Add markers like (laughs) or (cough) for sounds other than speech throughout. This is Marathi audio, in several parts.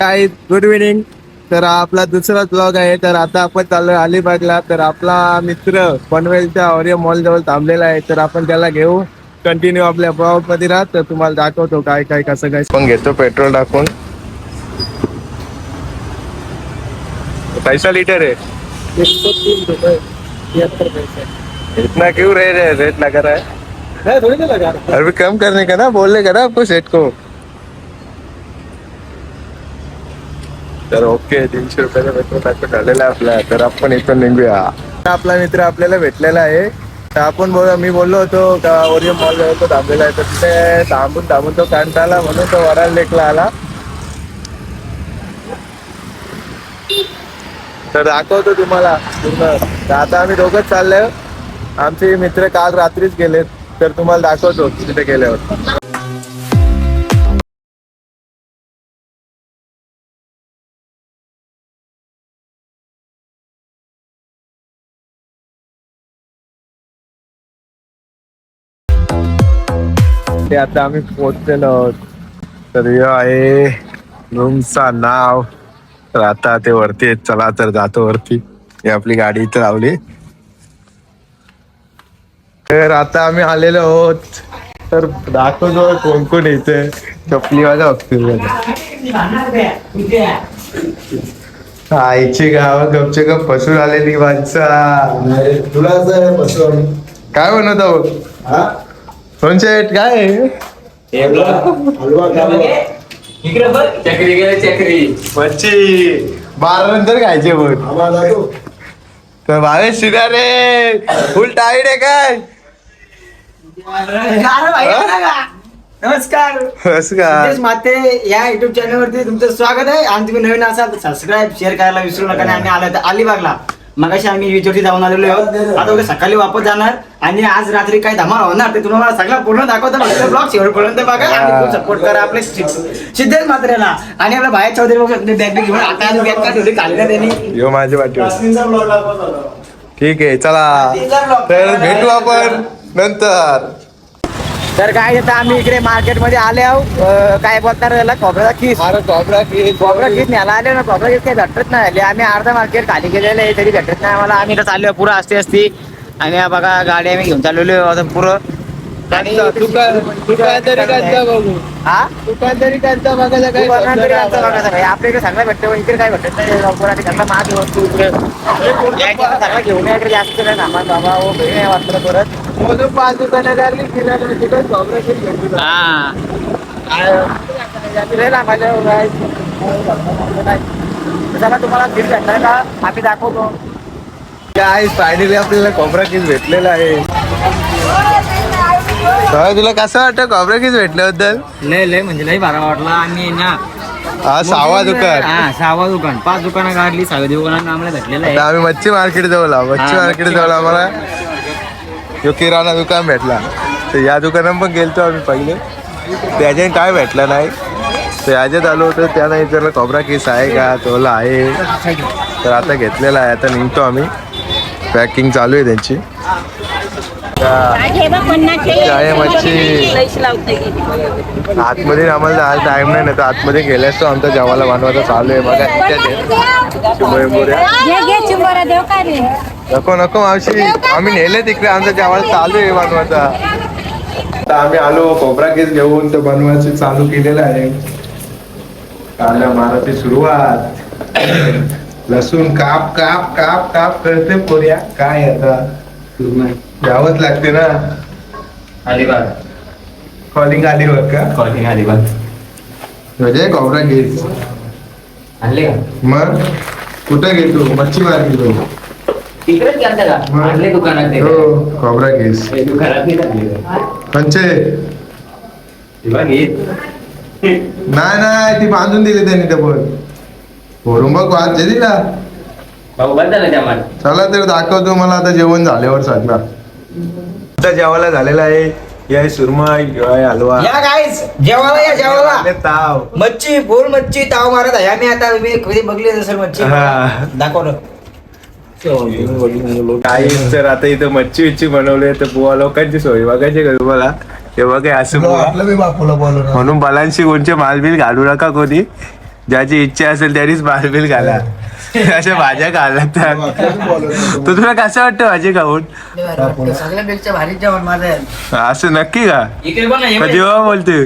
काय गुड इव्हिनिंग तर आपला दुसरा ब्लॉग आहे. तर आता आपण चाललोय अलिबागला. तर आपला मित्र पनवेलच्या ऑरियो मॉल जवळ थांबलेला आहे. तर आपण त्याला घेऊ. कंटिन्यू आपल्या ब्लॉगमध्ये राहत तर तुम्हाला दाखवतो काय काय कसं काय. पण घेतो पेट्रोल टाकून. पैसा लिटर है इतना क्यों रह रहे रेट लगा रहा है। अरे कम करने का ना बोलने का ना आपको सेट को। तर ओके तीनशे रुपयाचा पेट्रोल टाकून झालेला आहे आपला. तर आपण इथून निघूया. आपला मित्र आपल्याला भेटलेला आहे. तर आपण बोल मी बोललो होतो का ओरियम मॉल तो थांबलेला आहे. तर तिथे थांबून थांबून तो कंटाळा म्हणून तो वराल लेकला आला. तर दाखवतो तुम्हाला पूर्ण. तर आता आम्ही दोघंच चाललोय. आमचे मित्र काल रात्रीच गेलेत. तर तुम्हाला दाखवतो तिथे गेल्यावर. ते आता आम्ही पोहोचलेलो आहोत. तर आहे रूमचा नाव. तर आता ते वरती आहेत. चला तर जातो वरती. ही आपली गाडी इथं लावली. तर आता आम्ही आलेलो आहोत. तर दाखवतो कोण कोण येते चपलीवाला बघतील आईची गाव गपचे गप फसून आलेली माणसं. तुला असं बसवून काय सोनशेट काय? आहे? हलवा खावा. चक्री गेले चक्री. मच्छी बारा नंतर खायचे पण आम्हाला दाखव. तर भावेश रे. फुल टाईट आहे काय? नमस्कार बस का? सिद्धेश माते या युट्यूब चॅनल वरती तुमचं स्वागत आहे. आणि तुम्ही नवीन असाल तर सबस्क्राईब शेअर करायला विसरू नका आणि आम्ही आलो अलिबागला. मगाशी आम्ही विचोटी जाऊन आलेलो आहोत. आता उद्या सकाळी वापस जाणार आणि आज रात्री काय धमाल होणार ते तुम्हाला सगळं पूर्ण दाखवतो. ब्लॉग शेवटपर्यंत बघा आणि खूप सपोर्ट करा आपले सिद्धेश मात्रेला आणि आपल्या बाहेर चौधरी बॅग घेऊन आता आणि बॅग का ठेवली? त्यांनी. माझी वाटी. ठीक आहे चला. तर भेटू आपण नंतर. तर काय आता आम्ही इकडे मार्केटमध्ये आले आहोत. अं, काय बोलणार त्याला खोबऱ्याचा खीस कॉबरा की खोबरा खीस न्यायला आले ना खोबरा खीस काही भेटत नाही. आले आम्ही अर्धा मार्केट खाली गेलेले आहे तरी भेटत नाही आम्हाला. आम्ही इथं चाललोय पुरं असते असती आणि बघा गाडी आम्ही घेऊन चाललेलो आहे पुरं आणि दुकानदारी त्यांचा बघू. हा? दुकानदारी त्यांचा बघायला तू बघा तरी आमचं बघा सगळं. आपल्या इकडे सगळं भेटतं इकडे काय भेटत नाही? महाग वस्तू इकडे घेऊन इकडे जास्त सामान बाबा वाटलं परत. पाच हा. आहे. चला तुम्हाला भेटणार का? आम्ही दाखवतो. काय फायनली आपल्याला कॉबरा किस भेटलेला आहे. तर तुला कसं वाटतं? कॉबरा किस भेटल्याबद्दल? लय लय म्हणजे लय बारा वाटला. आम्ही ना हा सहावा दुकान. हा सहावा दुकान. पाच दुकानं काढली सहाव्या दुकानात आम्हाला भेटलेलं आता आहे आम्ही मच्छी मार्केट जवळ. मच्छी मार्केट जवळ आम्हाला जो किराणा दुकान भेटला. तर या दुकानात पण गेलतो आम्ही पहिले. त्याच्याने काय भेटलं नाही. तर याच्यात आलो होतो. त्यानं विचारलं खोबरा केस आहे का? तोला आहे. तर आता घेतलेला आहे. आता निघतो आम्ही. पॅकिंग चालू आहे त्यांची. काय मच्छी? आतमध्ये आम्हाला आज टाइम नाही ना तर आतमध्ये गेल्यास तो आमचा जेवायला बनवायचा चालू आहे. बघा नको नको मावशी. आम्ही नेले तिकडे आमचा जेवायला चालू आहे बनवायचा. आम्ही आलो खोबरा केस घेऊन तर बनवायचे चालू केलेलं आहे. कांदा मारायची सुरुवात. लसूण काप काप काप काप करते पोऱ्या. काय आता? घ्यावंच लागते ना. अलिबाग. कॉलिंग आली बघ का? कॉलिंग अलिबाग. म्हणजे खोबरा केस आणले का? मग? कुठं घेतो मच्छी मार्केट घेतो तिकडेच गेलते का? मग? आणले दुकानात ते. हो हे दुकानात नाही आणले? पंचे. नाही नाही ती बांधून दिली त्यांनी पण वरून बघ जे दिला भाऊ बंद ना त्या मला. चला तर दाखवतो मला आता जेवण झाल्यावर सांगणार. आता जेवायला झालेला आहे. हे सुरमई हे आहे हलवा. या गाईज जेवायला या जेवायला. ताव. मच्छी फुल मच्छी ताव मारत आहे. आम्ही आता तुम्ही कधी बघली असेल मच्छी? हा. दाखवलं काही तर आता इथं मच्छी विच्छी बनवली तर बुवा लोकांची सोय बघायची का तुम्हाला? ते बघा असं बुवा. आपलं बी बापूला बोलवणार. म्हणून बलांशी कोणचे मालबिल घालू नका कोणी. ज्याची इच्छा असेल त्यानेच बारबील घाला. (laughs) अशा भाज्या घाला (laughs) तर तुला कसं वाटतं भाजी खाऊन? सगळ्यापेक्षा भारी जेवण माझं आहे. असं नक्की का? जेव्हा बोलते?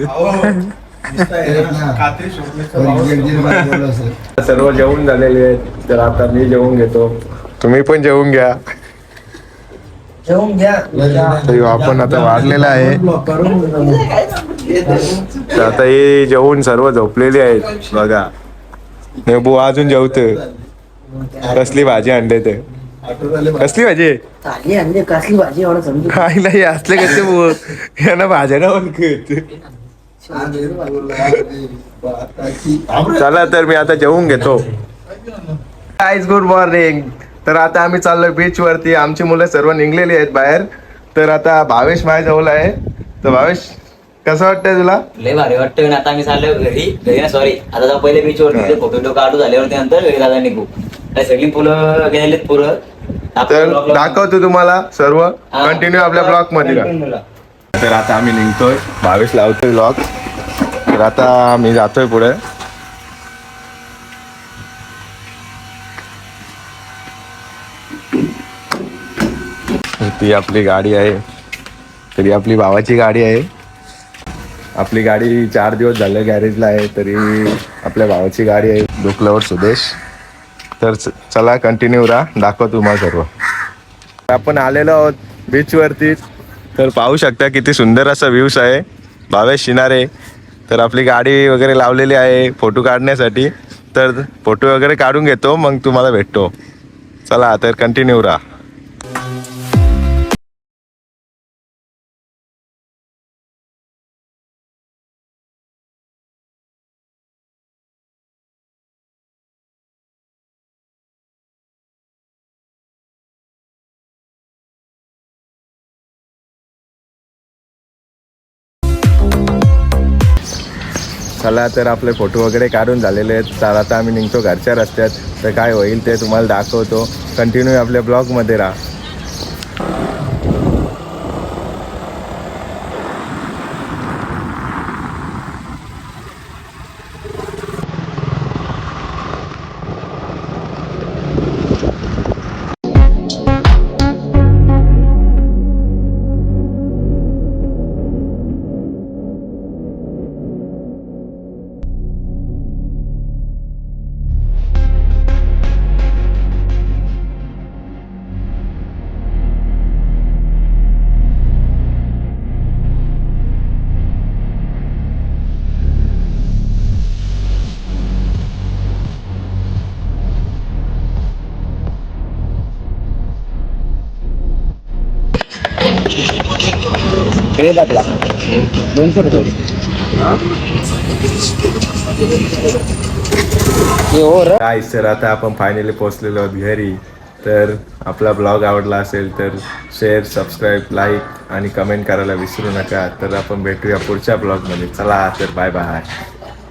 सर्व जेवून झालेले आहेत. तर आता मी जेवून घेतो. तुम्ही पण जेवून घ्या. जेवून घ्या. आपण आता वाढलेला आहे. तर आता हे जेवून सर्व झोपलेली आहेत बघा. हे बुवा अजून जेवत कसली भाजी आणले ते? कसली भाजी? कसली भाजी एवढं समजू खायला हे असले कसे बुवा यांना भाज्या ना ओळखत चला तर मी आता जेवून घेतो. गाईज गुड मॉर्निंग तर आता आम्ही चाललोय बीच वरती. आमची मुलं सर्व निघलेली आहेत बाहेर. तर आता भावेश माझ्या जवळ आहे. तर भावेश कसं वाटतंय तुला? लय भारी वाटतं आणि आता आम्ही चाललो घरी. घरी ना सॉरी आता जाऊ पहिले बीच वरती. फोटो काढू झाल्यावरती नंतर घरी दादा निघू. काय सगळी फुलं गेलेलीत पुरं. तर दाखवतो तुम्हाला सर्व. कंटिन्यू आपल्या ब्लॉगमध्ये. तर आता आम्ही निघतोय. भावेश लावतोय ब्लॉग तर आता मी जातोय पुढे. ती आपली गाडी आहे. तरी आपली भावाची गाडी आहे. आपली गाडी चार दिवस झाले गॅरेजला आहे तरी आपल्या भावाची गाडी आहे. डोकलावर सुदेश. तर चला कंटिन्यू राहा दाखव तुम्हाला सर्व. आपण आलेलो आहोत बीचवरती तर पाहू शकता किती सुंदर असा व्ह्यूज आहे. भावेश शिनारे. तर आपली गाडी वगैरे लावलेली आहे फोटो काढण्यासाठी. तर फोटो वगैरे काढून घेतो मग तुम्हाला भेटतो. चला तर कंटिन्यू राहा चला तर आपले फोटो वगैरे काढून झालेले आहेत. तर आता आम्ही निघतो घरच्या रस्त्यात. तर काय होईल ते तुम्हाला दाखवतो. कंटिन्यू आपल्या ब्लॉगमध्ये राहा. काय सर आता आपण फायनली पोहोचलेलो आहोत घरी. तर आपला ब्लॉग आवडला असेल तर शेअर सबस्क्राईब लाईक आणि कमेंट करायला विसरू नका. तर आपण भेटूया पुढच्या ब्लॉगमध्ये चला तर बाय बाय